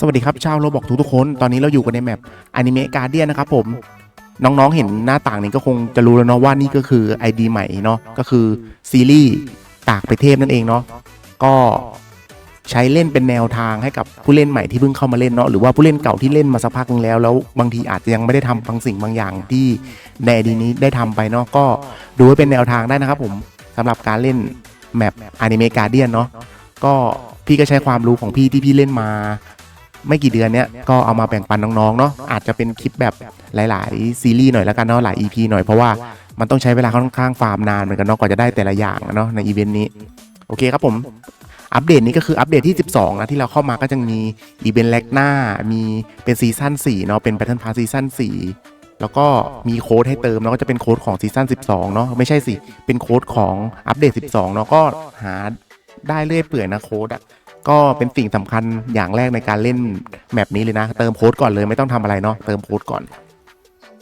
สวัสดีครับชาวโรบอกทุกๆคน ตอนนี้เราอยู่กันในแมปอนิเมะการเดียนนะครับผม น้องๆเห็นหน้าต่างนี้ก็คงจะรู้แล้วเนาะว่านี่ก็คือ ID ใหม่เนาะก็คือซีรีส์ตากไปเทพนั่นเองเนาะก็ใช้เล่นเป็นแนวทางให้กับผู้เล่นใหม่ที่เพิ่งเข้ามาเล่นเนาะหรือว่าผู้เล่นเก่าที่เล่นมาสักพักนึงแล้วแล้วบางทีอาจจะยังไม่ได้ทำบางสิ่งบางอย่างที่ในอดีนี้ได้ทำไปเนาะก็ดูไว้เป็นแนวทางได้นะครับผมสำหรับการเล่นแมปอนิเมะการเดียนเนาะก็พี่ก็ใช้ความรู้ของพี่ที่พี่เล่นมา ไม่กี่เดือนเนี้ยก็เอามาแบ่งปันน้องๆเนาะอาจจะเป็นคลิปแบบหลาย ๆ ซีรีส์หน่อยแล้วกันเนาะหลาย EP หน่อยเพราะว่ามันต้องใช้เวลาค่อนข้างฟาร์มนานเหมือนกันเนาะกว่าจะได้แต่ละอย่างเนาะในอีเวนต์นี้โอเคครับผมอัปเดตนี้ก็คืออัปเดตที่ 12 นะที่เราเข้ามาก็จะมีอีเวนต์แลกหน้า มีเป็นซีซั่น4เนาะเป็นแพทเทิร์นพาซีซั่น4แล้วก็มีโค้ดให้เติมแล้วก็จะเป็นโค้ดของซีซั่น12 เนาะไม่ใช่สิ เป็นโค้ดของอัปเดต 12 เนาะก็หาได้เรื่อยเปื่อยนะโค้ดอะ ก็เป็นสิ่งสำคัญอย่างแรกในการเล่นแมปนี้เลยนะ เติมโค้ดก่อนเลยไม่ต้องทำอะไรเนาะเติมโค้ดก่อน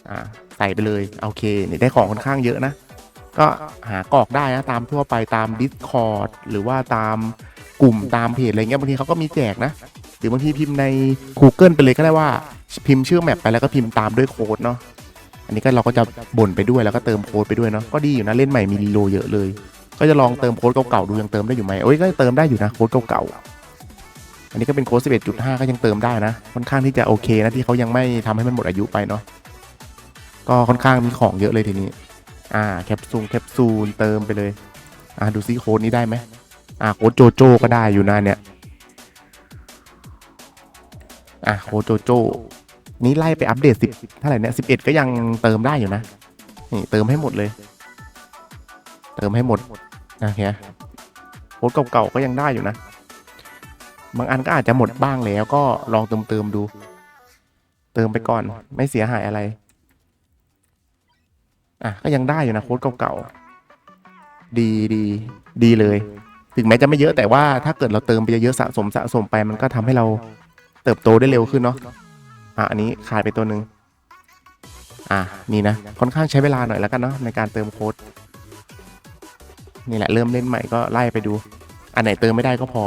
อ่าใส่ไปเลยโอเคนี่ได้ของค่อนข้างเยอะนะ ก็หากรอกได้นะตามทั่วไปตาม Discord หรือว่าตามกลุ่มตามเพจอะไรเงี้ยบางทีเขาก็มีแจกนะ หรือบางทีพิมพ์ใน Google ไปเลยก็ได้ว่า พิมพ์ชื่อแมปไปแล้วก็พิมพ์ตามด้วยโค้ดเนาะอันนี้ก็เราก็จะบ่นไปด้วยแล้วก็เติมโค้ดไปด้วยเนาะก็ดีอยู่นะเล่นใหม่มีรีโลเยอะเลย ก็จะลองเติมโค้ดเก่าๆดูยังเติมได้อยู่ไหมโอ้ยก็เติมได้อยู่นะโค้ดเก่าๆ อันนี้ก็เป็นโค้ด11.5 ก็ยังเติมได้นะ ค่อนข้างที่จะโอเคนะที่เขายังไม่ทำให้มันหมดอายุไปเนาะ ก็ค่อนข้างมีของเยอะเลยทีนี้ อ่า แคปซูล แคปซูล เติมไปเลย อ่า ดูซิโค้ดนี้ได้ไหมอ่า โค้ดโจโจก็ได้อยู่นะเนี่ย อ่าโค้ดโจโจนี้ไล่ไปอัปเดต 10เท่าไหร่เนี่ย11 ก็ยังเติมได้อยู่นะ นี่เติมให้หมดเลย เติมให้หมดโอเคโค้ดเก่าๆก็ยังได้อยู่นะ บางอันก็อาจจะหมดบ้างแล้วก็ลองเติมเติมดู เติมไปก่อนไม่เสียหายอะไร อะก็ยังได้อยู่นะโค้ดเก่าๆดีดีดีเลย ถึงแม้จะไม่เยอะแต่ว่าถ้าเกิดเราเติมไปเยอะสะสมสะสมไปมันก็ทำให้เราเติบโตได้เร็วขึ้นเนาะอะอันนี้ขาดไปตัวหนึ่งอะนี่นะค่อนข้างใช้เวลาหน่อยแล้วกันเนาะในการเติมโค้ดนี่แหละเริ่มเล่นใหม่ก็ไล่ไปดู อันไหนเติมไม่ได้ก็พอ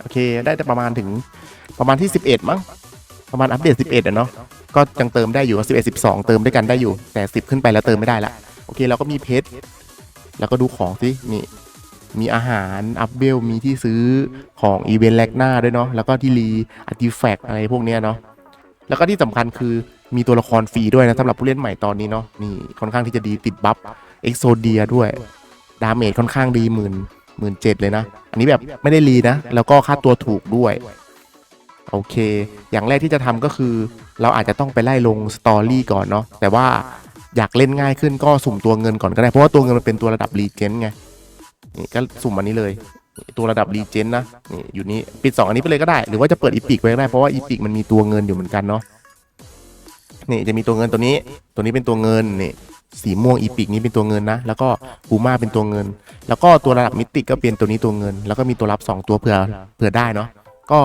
โอเค ได้แต่ประมาณถึงประมาณที่ 11 มั้ง ประมาณอัปเดต 11อะเนาะ ก็ยังเติมได้อยู่11 12 เติมด้วยกันได้อยู่ แต่ 10 ขึ้นไปแล้วเติมไม่ได้ละ โอเค เราก็มีเพชร แล้วก็ดูของสิ นี่ มีอาหาร อัพเบล มีที่ซื้อของอีเวนต์แลกหน้าด้วยเนาะ แล้วก็ที่รีอาร์ติแฟกอะไรพวกเนี้ยเนาะ แล้วก็ที่สำคัญคือมีตัวละครฟรีด้วยนะสำหรับผู้เล่นใหม่ตอนนี้เนาะ นี่ค่อนข้างที่จะดีติดบัฟเอ็กโซเดียด้วย ดาเมจค่อนข้างดีหมื่น หมื่นเจ็ดเลยนะ อันนี้แบบไม่ได้รีนะ แล้วก็ค่าตัวถูกด้วย โอเค อย่างแรกที่จะทำก็คือ เราอาจจะต้องไปไล่ลงสตอรี่ก่อนเนาะ แต่ว่าอยากเล่นง่ายขึ้นก็สุ่มตัวเงินก่อนก็ได้ เพราะว่าตัวเงินมันเป็นตัวระดับรีเจนไง นี่ก็สุ่มอันนี้เลย ตัวระดับรีเจนนะ นี่อยู่นี้ปิด 2 อันนี้ไปเลยก็ได้ หรือว่าจะเปิดอีพิกไว้ก็ได้ เพราะว่าอีพิกมันมีตัวเงินอยู่เหมือนกันเนาะ นี่จะมีตัวเงินตัวนี้ ตัวนี้เป็นตัวเงินนี่ สีม่วงอีพิกนี้เป็นตัวเงินนะ แล้วก็ปูม่าเป็นตัวเงิน แล้วก็ตัวระดับมิติก็เป็นตัวนี้ตัวเงิน แล้วก็มีตัวรับ2ตัวเผื่อเผื่อได้เนาะก็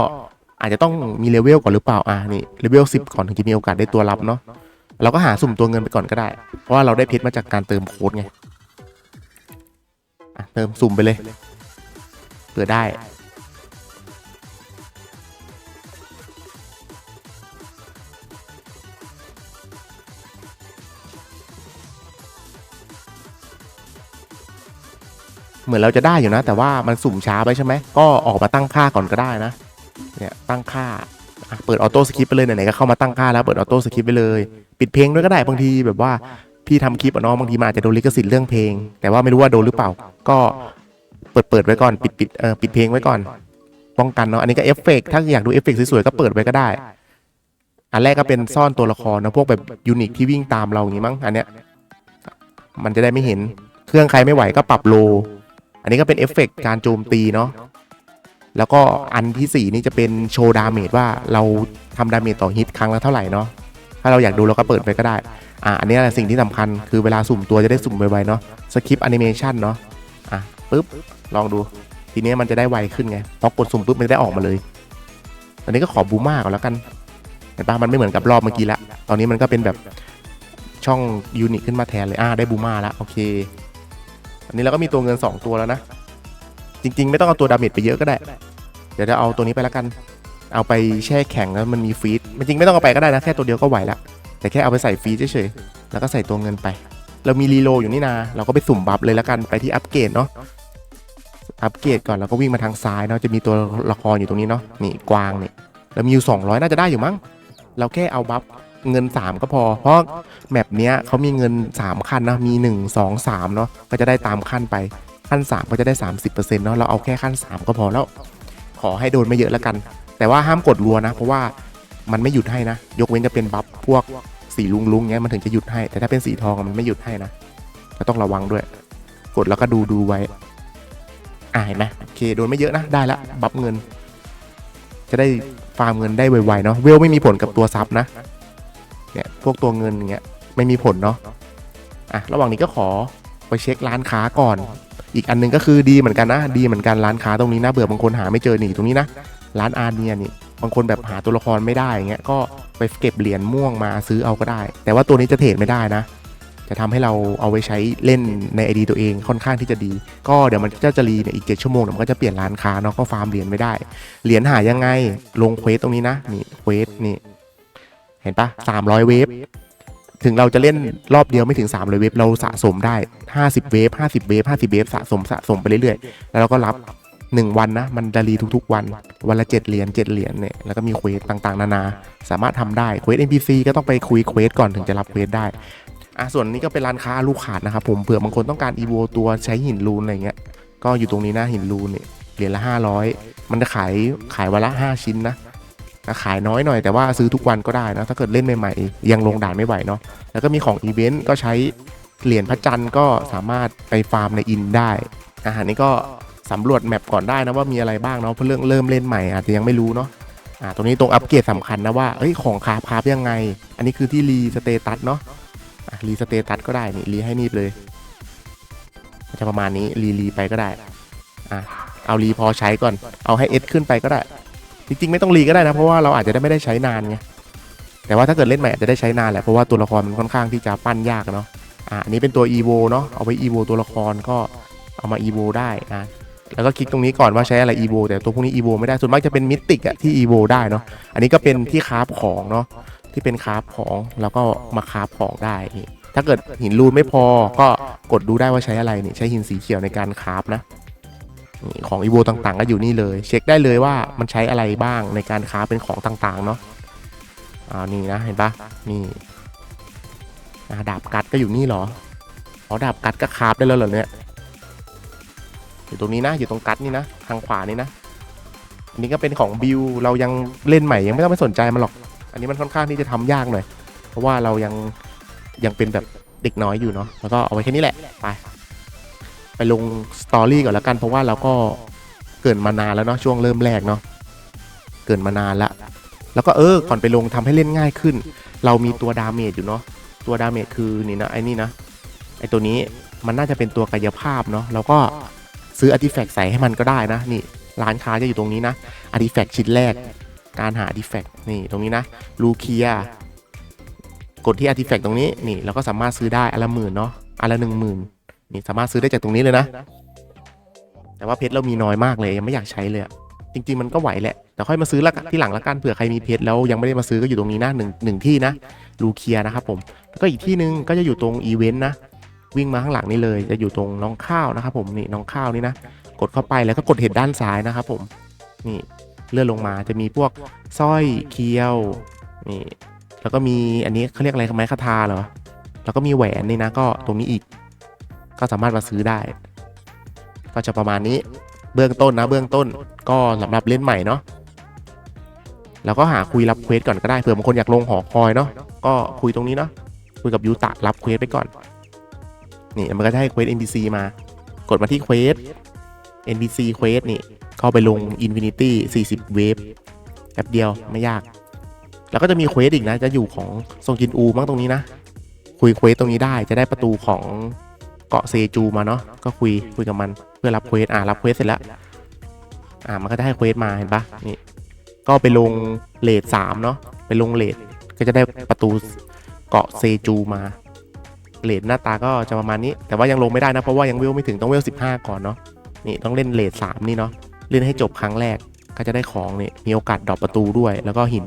อาจจะต้องมีเลเวลก่อนหรือเปล่าอ่านี่เลเวล10 ก่อนถึงจะมีโอกาสได้ตัวรับเนาะเราก็หาสุ่มตัวเงินไปก่อนก็ได้ เพราะว่าเราได้เพชรมาจากการเติมโค้ดไงเติมสุ่มไปเลยเผื่อได้ เหมือนเราจะได้อยู่นะ แต่ว่ามันสุ่มช้าไปใช่ไหมก็ออกมาตั้งค่าก่อนก็ได้นะเนี่ยตั้งค่าอะเปิดออโต้สคริปไปเลยไหนๆก็เข้ามาตั้งค่าแล้วเปิดออโต้สคริปไปเลย ปิดเพลงด้วยก็ได้บางทีแบบว่าพี่ทำคลิปอะเนาะบางทีมันอาจจะโดนลิขสิทธิ์เรื่องเพลง แต่ว่าไม่รู้ว่าโดนหรือเปล่า ก็เปิดเปิดไว้ก่อนปิดปิดเออปิดเพลงไว้ก่อน ป้องกันเนาะอันนี้ก็เอฟเฟกต์ถ้าอยากดูเอฟเฟกต์สวยๆก็เปิดไว้ก็ได้ อันแรกก็เป็นซ่อนตัวละครนะพวกแบบยูนิคที่วิ่งตามเราอย่างงี้มั้งอันเนี้ยมันจะได้ไม่เห็นเครื่องใครไม่ไหวก็ปรับโล อันนี้ก็เป็นเอฟเฟกต์การโจมตีเนาะแล้วก็อันที่ 4 นี่จะเป็นโชว์ดาเมจว่าเราทำดาเมจต่อฮิตครั้งละเท่าไหร่เนาะถ้าเราอยากดูเราก็เปิดไปก็ได้อะอันนี้แหละสิ่งที่สำคัญคือเวลาสุ่มตัวจะได้สุ่มไวๆเนาะสคริปต์แอนิเมชันเนาะอะปุ๊บลองดูทีนี้มันจะได้ไวขึ้นไงพอกดสุ่มปุ๊บมันได้ออกมาเลย ตอนนี้ก็ขอบูมาก่อนแล้วกันเห็นปะมันไม่เหมือนกับรอบเมื่อกี้ละ ตอนนี้มันก็เป็นแบบช่องยูนิคขึ้นมาแทนเลยอ่าได้บูมาแล้วโอเค นี้เราก็มีตัวเงิน 2 ตัวแล้วนะ จริง ๆ ไม่ต้องเอาตัวดาเมจไปเยอะก็ได้ เดี๋ยวจะเอาตัวนี้ไปแล้วกัน เอาไปแช่แข็งแล้วมันมีฟรีดมันจริงไม่ต้องเอาไปก็ได้นะแค่ตัวเดียวก็ไหวละแต่แค่เอาไปใส่ฟรีดเฉยๆแล้วก็ใส่ตัวเงินไป เรามีรีโลอยู่นี่นาเราก็ไปสุ่มบัฟเลยแล้วกันไปที่อัปเกรดเนาะอัปเกรดก่อนแล้วก็วิ่งมาทางซ้ายเนาะจะมีตัวละครอยู่ตรงนี้เนาะนี่กวางนี่เรามีอยู่200 น่าจะได้อยู่มั้งเราแค่เอาบัฟ เงิน 3 ก็พอ เพราะแมปเนี้ยเขามีเงิน 3 ขั้นนะมี 1 2 3 เนาะก็จะได้ตามขั้นไปขั้น 3 ก็จะได้ 30%เนาะเราเอาแค่ขั้น 3 ก็พอแล้ว ขอให้โดนไม่เยอะแล้วกัน แต่ว่าห้ามกดรัวนะ เพราะว่ามันไม่หยุดให้นะ ยกเว้นจะเป็นบัฟพวกสีลุงลุงเงี้ยมันถึงจะหยุดให้ แต่ถ้าเป็นสีทองมันไม่หยุดให้นะก็ต้องระวังด้วย กดแล้วก็ดูดูไว้อ่าเห็นไหมโอเคโดนไม่เยอะนะได้ละบัฟเงิน จะได้ฟาร์มเงินได้ไวๆเนาะเวลไม่มีผลกับตัวซับนะ เนี่ยพวกตัวเงินอย่างเงี้ยไม่มีผลเนาะอะระหว่างนี้ก็ขอไปเช็คร้านค้าก่อน อีกอันหนึงก็คือดีเหมือนกันนะ ดีเหมือนกันร้านค้าตรงนี้นะเบื่อบางคนหาไม่เจอนี่ตรงนี้นะร้านอาเนียนี่บางคนแบบหาตัวละครไม่ได้อย่างเงี้ยก็ไปเก็บเหรียญม่วงมาซื้อเอาก็ได้ แต่ว่าตัวนี้จะเทรดไม่ได้นะ จะทำให้เราเอาไว้ใช้เล่นในไอดีตัวเองค่อนข้างที่จะดี ก็เดี๋ยวมันก็จะรีเนี่ยอีกเจ็ดชั่วโมงเดี๋ยวมันก็จะเปลี่ยนร้านค้าเนาะก็ฟาร์มเหรียญไม่ได้ เหรียญหายังไงลงเควสตรงนี้นะนี่เควสนี่ เห็นปะสามร้อยเวฟถึงเราจะเล่นรอบเดียวไม่ถึง 3 เลยเวฟเราสะสมได้ 50 เวฟ50 เวฟ50 เวฟสะสมสะสมไปเรื่อยๆ แล้วเราก็รับ 1 วันนะ มันจะรีทุกๆ วัน วันละ 7 เหรียญ7เหรียญเนี่ย แล้วก็มีเควสต่างๆ นานา สามารถทำได้ เควส NPC ก็ต้องไปคุยเควสก่อนถึงจะรับเควสได้ อะ ส่วนนี้ก็เป็นร้านค้าลูกขาดนะครับผม เผื่อบางคนต้องการอีโวตัวใช้หินรูนอะไรเงี้ย ก็อยู่ตรงนี้นะหินรูนเนี่ย เหรียญละ 500 มันจะขายขายวันละ 5 ชิ้นนะ ขายน้อยหน่อยแต่ว่าซื้อทุกวันก็ได้นะถ้าเกิดเล่นใหม่ๆยังลงด่านไม่ไหวเนาะแล้วก็มีของอีเวนต์ก็ใช้เหรียญพระจันทร์ก็สามารถไปฟาร์มในอินได้อาหารนี้ก็สำรวจแมปก่อนได้นะว่ามีอะไรบ้างเนาะเพราะเรื่องเริ่มเล่นใหม่อาจจะยังไม่รู้เนาะอ่าตรงนี้ตรงอัปเกรดสำคัญนะว่าเอ้ยของคาพาบยังไง อันนี้คือที่รีสเตตัสเนาะอะรีสเตตัสก็ได้นี่รีให้นี่เลยจะประมาณนี้รีรีไปก็ได้อะเอารีพอใช้ก่อน เอาให้เอสขึ้นไปก็ได้ จริงๆ ไม่ต้องรีก็ได้นะเพราะว่าเราอาจจะได้ไม่ได้ใช้นานไงแต่ว่าถ้าเกิดเล่นใหม่อาจจะได้ใช้นานแหละเพราะว่าตัวละครมันค่อนข้างที่จะปั้นยากเนาะอะอันนี้เป็นตัว EVO เนาะเอาไว้ EVO ตัวละครก็เอามา EVO ได้นะแล้วก็คลิกตรงนี้ก่อนว่าใช้อะไร EVO แต่ตัวพวกนี้ EVO ไม่ได้ส่วนมากจะเป็นมิติกอะที่ EVO ได้เนาะอันนี้ก็เป็นที่คราฟของเนาะที่เป็นคราฟของแล้วก็มาคราฟของได้นี่ถ้าเกิดหินรูนไม่พอก็กดดูได้ว่าใช้อะไรนี่ใช้หินสีเขียวในการคราฟนะ ของ EVO ต่างๆ ก็อยู่นี่เลย เช็คได้เลยว่ามันใช้อะไรบ้างในการคราเป็นของต่างๆ เนาะอ่านี่นะเห็นปะนี่ดาบกัดก็อยู่นี่เหรออ๋อดาบกัดก็คาฟได้แล้วเหรอเนี่ยอยู่ตรงนี้นะอยู่ตรงกัดนี่นะทางขวานี่นะอันนี้ก็เป็นของบิวเรายังเล่นใหม่ยังไม่ต้องไปสนใจมันหรอก อันนี้มันค่อนข้างที่จะทำยากหน่อยเพราะว่าเรายังยังเป็นแบบเด็กน้อยอยู่เนาะแล้วก็เอาไว้แค่นี้แหละไป ไปลงสตอรี่ก่อนแล้วกัน เพราะว่าเราก็เกิดมานานแล้วเนาะช่วงเริ่มแรกเนาะเกิดมานานละแล้วก็เออก่อนไปลงทำให้เล่นง่ายขึ้น เรามีตัวดาเมจอยู่เนาะตัวดาเมจคือนี่นะไอ้นี่นะไอ้ตัวนี้มันน่าจะเป็นตัวกายภาพเนาะเราก็ซื้ออาร์ติแฟกต์ใส่ให้มันก็ได้นะนี่ร้านค้าจะอยู่ตรงนี้นะอาร์ติแฟกต์ชิ้นแรก การหาอาร์ติแฟกต์นี่ตรงนี้นะลูเคียกดที่อาร์ติแฟกต์ตรงนี้นี่เราก็สามารถซื้อได้อันละหมื่นเนาะอันละหนึ่งหมื่น นี่สามารถซื้อได้จากตรงนี้เลยนะ แต่ว่าเพชรเรามีน้อยมากเลยยังไม่อยากใช้เลยจริง ๆ มันก็ไหวแหละ แต่ค่อยมาซื้อละกันที่หลังละกันเผื่อใครมีเพชรแล้วยังไม่ได้มาซื้อก็อยู่ตรงนี้นะหนึ่งหนึ่งที่นะลูเคียนะครับผมแล้วก็อีกที่หนึ่งก็จะอยู่ตรงอีเวนต์นะวิ่งมาข้างหลังนี่เลยจะอยู่ตรงน้องข้าวนะครับผมนี่น้องข้าวนี่นะกดเข้าไปแล้วก็กดเห็นด้านซ้ายนะครับผมนี่เลื่อนลงมาจะมีพวกสร้อยเคียวนี่แล้วก็มีอันนี้เขาเรียกอะไรไหมคาทาเหรอแล้วก็มีแหวนนี่นะก็ตรงนี้อีก ก็สามารถมาซื้อได้ ก็จะประมาณนี้เบื้องต้นนะเบื้องต้นก็สำหรับเล่นใหม่เนาะแล้วก็หาคุยรับเควสก่อนก็ได้เผื่อบางคนอยากลงหอคอยเนาะก็คุยตรงนี้เนาะคุยกับยูตะรับเควสไปก่อน นี่มันก็จะให้เควส NPC มา กดมาที่เควส NPC เควสนี่เข้าไปลง Infinity 40 เวฟแป๊บเดียวไม่ยาก แล้วก็จะมีเควสอีกนะ จะอยู่ของทรงจินอูมั้งตรงนี้นะ คุยเควสตรงนี้ได้จะได้ประตูของ กาะเซจูมาเนาะก็คุยคุยกับมันเพื่อรับเควสอ่ารับเควสเสร็จแล้วอ่ามันก็จะให้เควสมาเห็นปะนี่ก็ไปลงเลทสามเนาะไปลงเลทก็จะได้ประตูเกาะเซจูมาเลทหน้าตาก็จะประมาณนี้ แต่ว่ายังลงไม่ได้นะ เพราะว่ายังเวลไม่ถึงต้องเวลสิบห้าก่อนเนาะนี่ต้องเล่นเลทสามนี่เนาะเล่นให้จบครั้งแรกก็จะได้ของเนี่ยมีโอกาสดรอปประตูด้วย แล้วก็หิน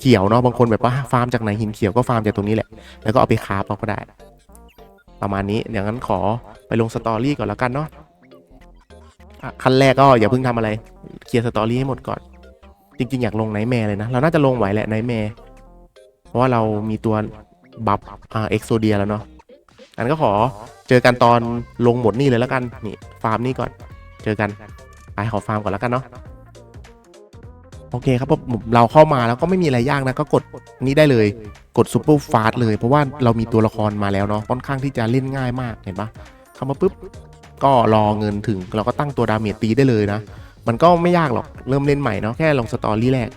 เขียวเนาะบางคนแบบว่าฟาร์มจากไหนหินเขียวก็ฟาร์มจากตรงนี้แหละแล้วก็เอาไปคาฟเอาก็ได้ ประมาณนี้อย่างนั้นขอไปลงสตอรี่ก่อนแล้วกันเนาะขั้นแรกก็อย่าเพิ่งทำอะไร เคลียร์สตอรี่ให้หมดก่อน จริง ๆ อยากลงไนแมร์เลยนะ เราน่าจะลงไหวแหละไนแมร์เพราะว่าเรามีตัวบัฟอ่าเอ็กโซเดียแล้วเนาะอันก็ขอเจอกันตอนลงหมดนี่เลยแล้วกัน นี่ฟาร์มนี่ก่อน เจอกัน ไปขอฟาร์มก่อนแล้วกันเนาะ โอเคครับผมเราเข้ามาแล้วก็ไม่มีอะไรยากนะก็กดนี้ได้เลยกดซูเปอร์ฟาสเลยเพราะว่าเรามีตัวละครมาแล้วเนาะค่อนข้างที่จะเล่นง่ายมากเห็นปะเข้ามาปุ๊บก็รอเงินถึงเราก็ตั้งตัวดาเมจตีได้เลยนะ มันก็ไม่ยากหรอกเริ่มเล่นใหม่เนาะแค่ลงสตอรี่แรก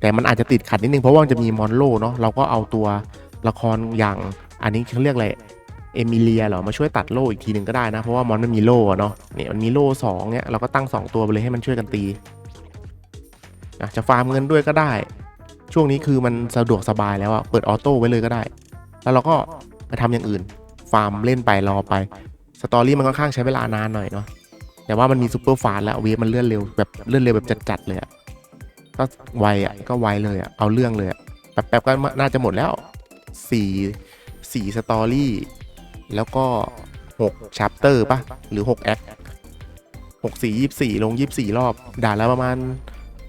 แต่มันอาจจะติดขัดนิดนึงเพราะว่าจะมีมอนโลเนาะเราก็เอาตัวละครอย่างอันนี้เขาเรียกอะไรเอมิเลียเหรอมาช่วยตัดโล่อีกทีหนึ่งก็ได้นะเพราะว่ามอนมันมีโล่เนาะเนี่ยมันมีโล่สองเนี่ยเราก็ตั้งสองตัวไปเลยให้มันช่วยกันตี อะจะฟาร์มเงินด้วยก็ได้ ช่วงนี้คือมันสะดวกสบายแล้วอะเปิดออโต้ไว้เลยก็ได้ แล้วเราก็ไปทำอย่างอื่น ฟาร์มเล่นไปรอไป สตอรี่มันค่อนข้างใช้เวลานานหน่อยเนาะ แต่ว่ามันมีซูเปอร์ฟาสแล้วเวฟมันเลื่อนเร็วแบบเลื่อนเร็วแบบจัดๆเลยอะก็ไวอะก็ไวเลยอะเอาเรื่องเลยอะแป๊บๆก็น่าจะหมดแล้วสี่สี่สตอรี่แล้วก็หกชัปเตอร์ป่ะหรือหกแอคหกสี่ยี่สี่ลงยี่สี่รอบ ด่าแล้วประมาณ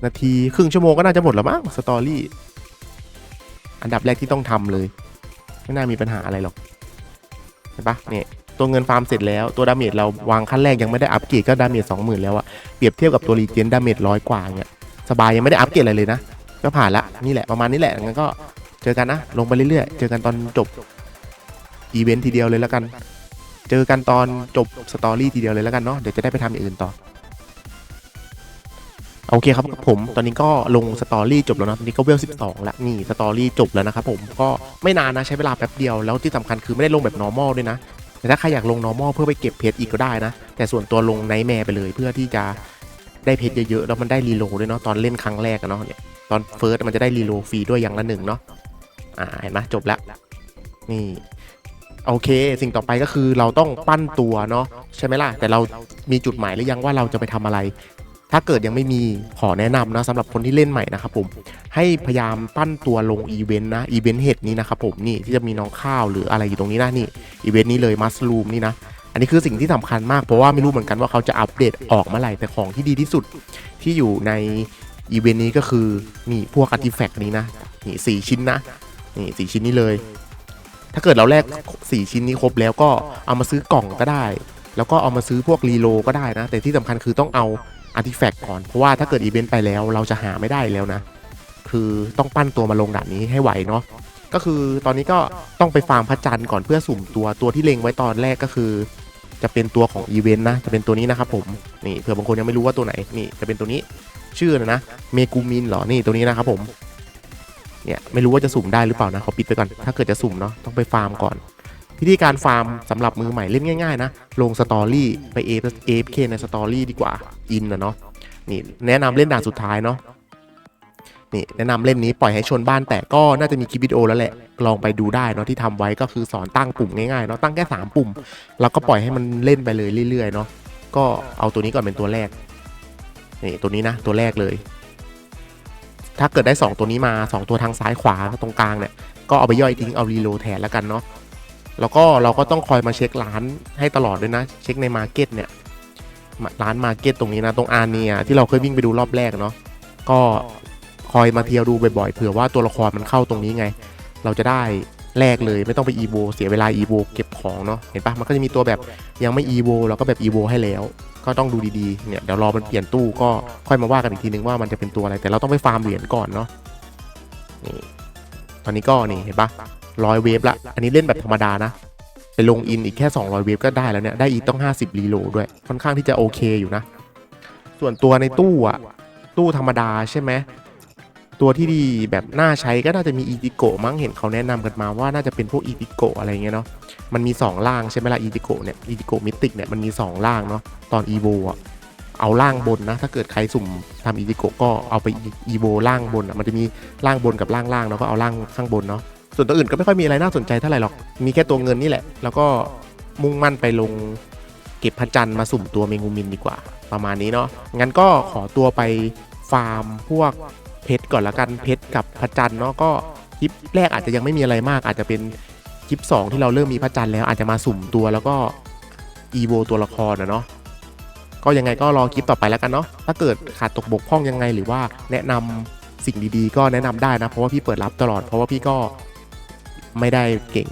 นาที ครึ่งชั่วโมงก็น่าจะหมดแล้วมั้งสตอรี่อันดับแรกที่ต้องทำเลย ไม่น่ามีปัญหาอะไรหรอกเห็นปะเนี่ยตัวเงินฟาร์มเสร็จแล้วตัวดาเมจเราวางขั้นแรกยังไม่ได้อัปเกรดก็ดาเมจสองหมื่นแล้วอะเปรียบเทียบกับตัวรีเจนดาเมจร้อยกว่าเนี่ยสบายยังไม่ได้อัปเกรดอะไรเลยนะ ก็ผ่านละนี่แหละประมาณนี้แหละงั้นก็เจอกันนะ ลงไปเรื่อยๆ เจอกันตอนจบอีเวนต์ทีเดียวเลยแล้วกัน เจอกันตอนจบสตอรี่ทีเดียวเลยแล้วกันเนาะเดี๋ยวจะได้ไปทำอย่างอื่นต่อ โอเคครับผมตอนนี้ก็ลงสตอรี่จบแล้วนะตอนนี้ก็เวล12ละนี่สตอรี่จบแล้วนะครับผมก็ไม่นานนะใช้เวลาแป๊บเดียวแล้วที่สำคัญคือไม่ได้ลงแบบ normal ด้วยนะแต่ถ้าใครอยากลง normal เพื่อไปเก็บเพชรอีกก็ได้นะ แต่ส่วนตัวลงไนท์แมร์ไปเลยเพื่อที่จะได้เพชรเยอะๆแล้วมันได้รีโลด้วยเนาะตอนเล่นครั้งแรกเนาะเนี่ยตอนเฟิร์สมันจะได้รีโลฟรีด้วยอย่างละหนึ่งเนาะอ่าเห็นไหมจบแล้วนี่โอเค สิ่งต่อไปก็คือเราต้องปั้นตัวเนาะใช่ไหมล่ะ แต่เรามีจุดหมายหรือยังว่าเราจะไปทำอะไร ถ้าเกิดยังไม่มีขอแนะนำนะสำหรับคนที่เล่นใหม่นะครับผมให้พยายามปั้นตัวลงอีเวนต์นะอีเวนต์เห็ดนี้นะครับผมนี่ที่จะมีน้องข้าวหรืออะไรอยู่ตรงนี้นะนี่อีเวนต์นี้เลยมัสลูมนี่นะอันนี้คือสิ่งที่สำคัญมากเพราะว่าไม่รู้เหมือนกันว่าเขาจะอัปเดตออกเมื่อไหร่แต่ของที่ดีที่สุดที่อยู่ในอีเวนต์นี้ก็คือนี่พวกอาร์ติแฟกต์นี้นะนี่สี่ชิ้นนะนี่สี่ชิ้นนี้เลย ถ้าเกิดเราแลกสี่ชิ้นนี้ครบแล้วก็เอามาซื้อกล่องก็ได้ แล้วก็เอามาซื้อพวกรีโลก็ได้นะ แต่ที่สำคัญคือต้องเอา อาร์ติแฟกต์ก่อน เพราะว่าถ้าเกิดอีเวนต์ไปแล้วเราจะหาไม่ได้แล้วนะ คือต้องปั้นตัวมาลงด่านนี้ให้ไหวเนาะก็คือตอนนี้ก็ต้องไปฟาร์มพระจันทร์ก่อนเพื่อสุ่มตัวตัวที่เล็งไว้ตอนแรกก็คือ จะเป็นตัวของอีเวนต์นะ จะเป็นตัวนี้นะครับผมนี่เผื่อบางคนยังไม่รู้ว่าตัวไหนนี่จะเป็นตัวนี้ชื่อนะนะเมกูมินเหรอนี่ตัวนี้นะครับผมเนี่ยไม่รู้ว่าจะสุ่มได้หรือเปล่านะขอปิดไปก่อนถ้าเกิดจะสุ่มเนาะต้องไปฟาร์มก่อน วิธีการฟาร์มสำหรับมือใหม่เล่นง่ายๆนะ ลงสตอรี่ไปเอฟเอฟเคในสตอรี่ดีกว่า อินนะเนาะ นี่แนะนำเล่นด่านสุดท้ายเนาะ นี่แนะนำเล่นนี้ปล่อยให้ชนบ้านแตกก็น่าจะมีคลิปวิดีโอแล้วแหละ ลองไปดูได้เนาะที่ทำไว้ก็คือสอนตั้งปุ่มง่ายๆเนาะ ตั้งแค่ 3 ปุ่ม แล้วก็ปล่อยให้มันเล่นไปเลยเรื่อยๆเนาะ ก็เอาตัวนี้ก่อนเป็นตัวแรก นี่ตัวนี้นะตัวแรกเลย ถ้าเกิดได้ 2 ตัวนี้มา 2 ตัวทางซ้ายขวาตรงกลางเนี่ย ก็เอาไปย่อยทิ้งเอารีโลแทนแล้วกันเนาะ แล้วก็เราก็ต้องคอยมาเช็คร้านให้ตลอดด้วยนะ เช็คในมาร์เก็ตเนี่ยร้านมาร์เก็ตตรงนี้นะตรงอาร์เนียที่เราเคยวิ่งไปดูรอบแรกเนาะก็คอยมาเที่ยวดูบ่อยๆเผื่อว่าตัวละครมันเข้าตรงนี้ไง เราจะได้แลกเลยไม่ต้องไปอีโวเสียเวลาอีโวเก็บของเนาะเห็นปะมันก็จะมีตัวแบบยังไม่อีโวเราก็แบบอีโวให้แล้ว ก็ต้องดูดีๆเนี่ยเดี๋ยวรอมันเปลี่ยนตู้ก็ค่อยมาว่ากันอีกทีนึงว่ามันจะเป็นตัวอะไรแต่เราต้องไปฟาร์มเหรียญก่อนเนาะนี่ตอนนี้ก็นี่เห็นปะ ร้อยเวฟละ อันนี้เล่นแบบธรรมดานะ ไปลงอินอีกแค่ 200 เวฟก็ได้แล้วเนี่ย ได้อีกต้อง 50 รีโหลดด้วย ค่อนข้างที่จะโอเคอยู่นะ ส่วนตัวในตู้อะตู้ธรรมดาใช่ไหม ตัวที่ดีแบบน่าใช้ก็น่าจะมีอีติโกะมั้งเห็นเขาแนะนำกันมาว่าน่าจะเป็นพวกอีติโกะอะไรเงี้ยเนาะ มันมี 2 ล่างใช่ไหมล่ะอีติโกะเนี่ย อีติโกะมิติกเนี่ยมันมี 2 ล่างเนาะ ตอนอีโวอะเอาล่างบนนะ ถ้าเกิดใครสุ่มทำอีติโกะก็เอาไปอีโวล่างบนอะมันจะมีล่างบนกับล่างล่างเนาะก็เอาล่างข้างบนเนาะ ส่วนตัวอื่นก็ไม่ค่อยมีอะไรน่าสนใจเท่าไหร่หรอก มีแค่ตัวเงินนี่แหละ แล้วก็มุ่งมั่นไปลงเก็บพระจันทร์มาสุ่มตัวเมงูมินดีกว่า ประมาณนี้เนาะ งั้นก็ขอตัวไปฟาร์มพวกเพชรก่อนละกัน เพชรกับพระจันทร์เนาะ ก็คลิปแรกอาจจะยังไม่มีอะไรมาก อาจจะเป็นคลิป 2 ที่เราเริ่มมีพระจันทร์แล้วอาจจะมาสุ่มตัวแล้วก็อีโวตัวละครนะเนาะก็ยังไงก็รอคลิปต่อไปแล้วกันเนาะ ถ้าเกิดขาดตกบกพร่องยังไงหรือว่าแนะนำสิ่งดีๆ ก็แนะนำได้นะ เพราะว่าพี่เปิดรับตลอด เพราะว่าพี่ก็ ไม่ได้เก่ง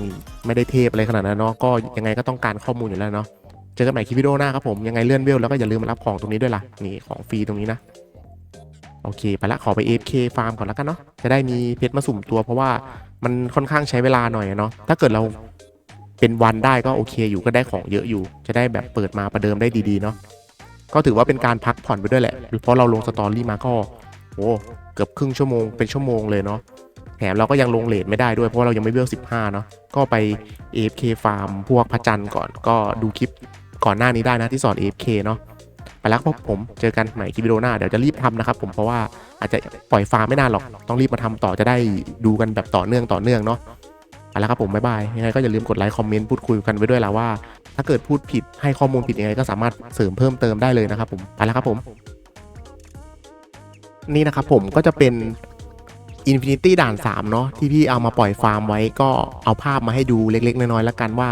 ไม่ได้เทพอะไรขนาดนั้นเนาะก็ยังไงก็ต้องการข้อมูลอยู่แล้วเนาะเจอกันใหม่คลิปวิดีโอหน้าครับผมยังไงเลื่อนเวลแล้วก็อย่าลืมมารับของตรงนี้ด้วยล่ะนี่ของฟรีตรงนี้นะโอเค ไปละขอไป AFK ฟาร์มก่อนแล้วกันเนาะจะได้มีเพชรมาสุ่มตัวเพราะว่ามันค่อนข้างใช้เวลาหน่อยเนาะถ้าเกิดเราเป็นวันได้ก็โอเคอยู่ก็ได้ของเยอะอยู่ จะได้แบบเปิดมาประเดิมได้ดีๆเนาะก็ถือว่าเป็นการพักผ่อนไปด้วยแหละ เพราะเราลงสตอรี่มาก็โอ้เกือบครึ่งชั่วโมงเป็นชั่วโมงเลยเนาะ แถมเราก็ยังลงเลทไม่ได้ด้วยเพราะเรายังไม่เวล15 เนาะก็ไป AFK ฟาร์มพวกพระจันทร์ก่อนก็ดูคลิปก่อนหน้านี้ได้นะที่สอน AFK เนาะไปแล้วครับผมเจอกันใหม่คลิปวิดีโอหน้าเดี๋ยวจะรีบทำนะครับผมเพราะว่าอาจจะปล่อยฟาร์มไม่นานหรอกต้องรีบมาทำต่อจะได้ดูกันแบบต่อเนื่องต่อเนื่องเนาะไปแล้วครับผมบ๊ายบายยังไงก็อย่าลืมกดไลค์คอมเมนต์พูดคุยกันไว้ด้วยละว่า ถ้าเกิดพูดผิดให้ข้อมูลผิดยังไงก็สามารถเสริมเพิ่มเติมได้เลยนะครับผมไปแล้วครับผม นี่นะครับผมก็จะเป็น Infinity ด่าน 3 เนาะที่พี่เอามาปล่อยฟาร์มไว้ก็เอาภาพมาให้ดูเล็กๆ น้อยๆแล้วกันว่า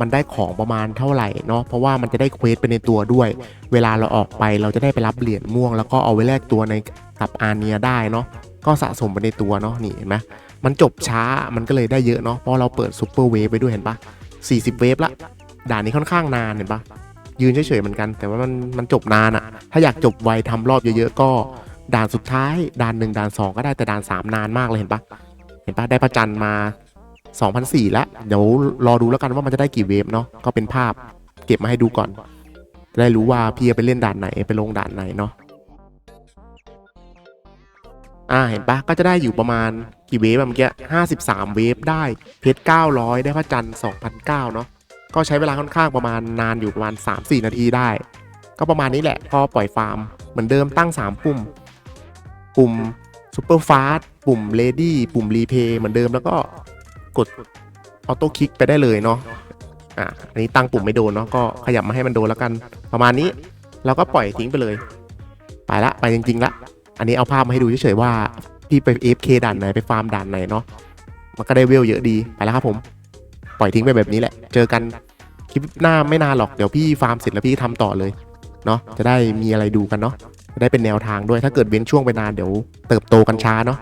มันได้ของประมาณเท่าไหร่เนาะเพราะว่ามันจะได้เควสไปในตัวด้วย เวลาเราออกไปเราจะได้ไปรับเหรียญม่วง แล้วก็เอาไว้แลกตัวในกับอาเนียได้เนาะก็สะสมไปในตัวเนาะนี่เห็นไหมมันจบช้ามันก็เลยได้เยอะเนาะเพราะเราเปิดซูเปอร์เวฟไปด้วยเห็นปะ40 เวฟละด่านนี้ค่อนข้างนานเห็นปะยืนเฉยๆเหมือนกัน แต่ว่ามันมันจบนานอะถ้าอยากจบไวทำรอบเยอะๆก็ ด่านสุดท้าย ด่านหนึ่งด่านสองก็ได้แต่ด่านสามนานมากเลยเห็นปะเห็นปะได้พระจันมา2004แล้วเดี๋ยวรอดูแล้วกันว่ามันจะได้กี่เวฟเนาะก็เป็นภาพเก็บมาให้ดูก่อนจะได้รู้ว่าพี่จะไปเล่นด่านไหนไปลงด่านไหนเนาะอ่าเห็นปะก็จะได้อยู่ประมาณกี่เวฟเมื่อกี้53เวฟได้เพชร900ได้พระจันทร์2009เนาะก็ใช้เวลาค่อนข้างประมาณนานอยู่ประมาณ3-4นาทีได้ ก็ประมาณนี้แหละก็ปล่อยฟาร์มเหมือนเดิมตั้ง3ปุ่ม ปุ่มซูเปอร์ฟาสปุ่มเลดี้ปุ่มรีเพย์เหมือนเดิมแล้วก็กดออโต้คลิกไปได้เลยเนาะอะอันนี้ตั้งปุ่มไม่โดนเนาะก็ขยับมาให้มันโดนแล้วกัน ประมาณนี้เราก็ปล่อยทิ้งไปเลย ไปละไปจริงๆละอันนี้เอาภาพมาให้ดูเฉยๆว่าพี่ไป AFK ด่านไหนไปฟาร์มด่านไหนเนาะมันก็ได้เวลเยอะดีไปแล้วครับผม ปล่อยทิ้งไปแบบนี้แหละ เจอกันคลิปหน้าไม่นานหรอกเดี๋ยวพี่ฟาร์มเสร็จแล้วพี่ทำต่อเลยเนาะจะได้มีอะไรดูกันเนาะ ได้เป็นแนวทางด้วยถ้าเกิดเว้นช่วงไปนานเดี๋ยวเติบโตกันช้าเนาะ